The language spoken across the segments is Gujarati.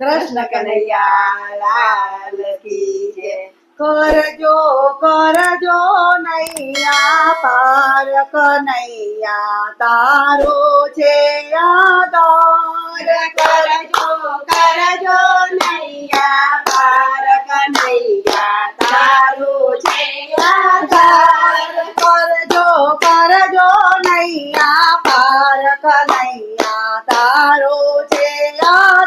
કૃષ્ણ કનૈયાલાલ કી જય કરજો કરજો નૈયા, પાર કનૈયા, તારો છે આદાર કરજો કરજો નૈયા, પાર કનૈયા, તારો છે આદાર કરજો કરજો નૈયા, પાર કનૈયા, તારો છે યાદ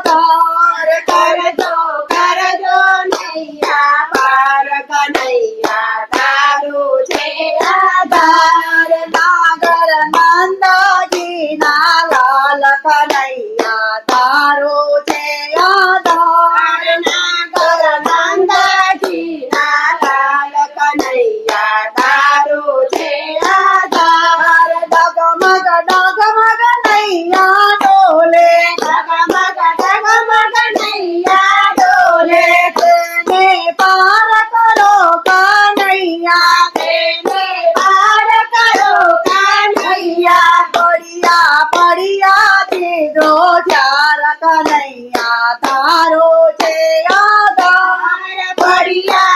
યાર કનૈયા તારો છે યાદ. પડિયા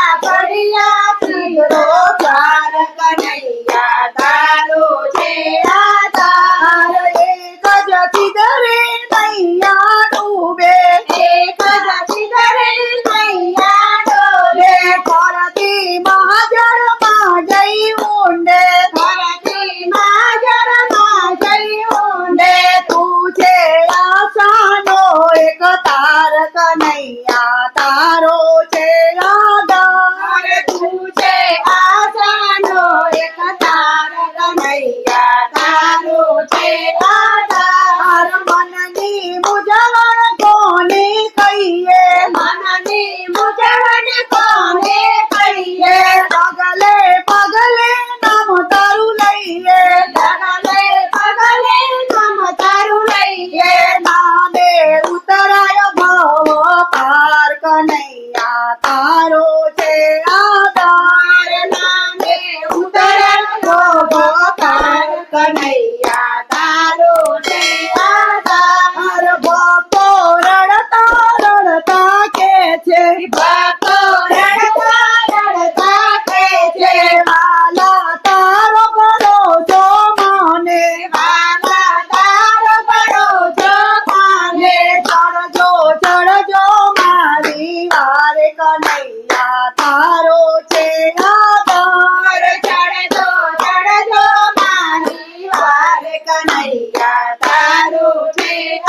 Bye.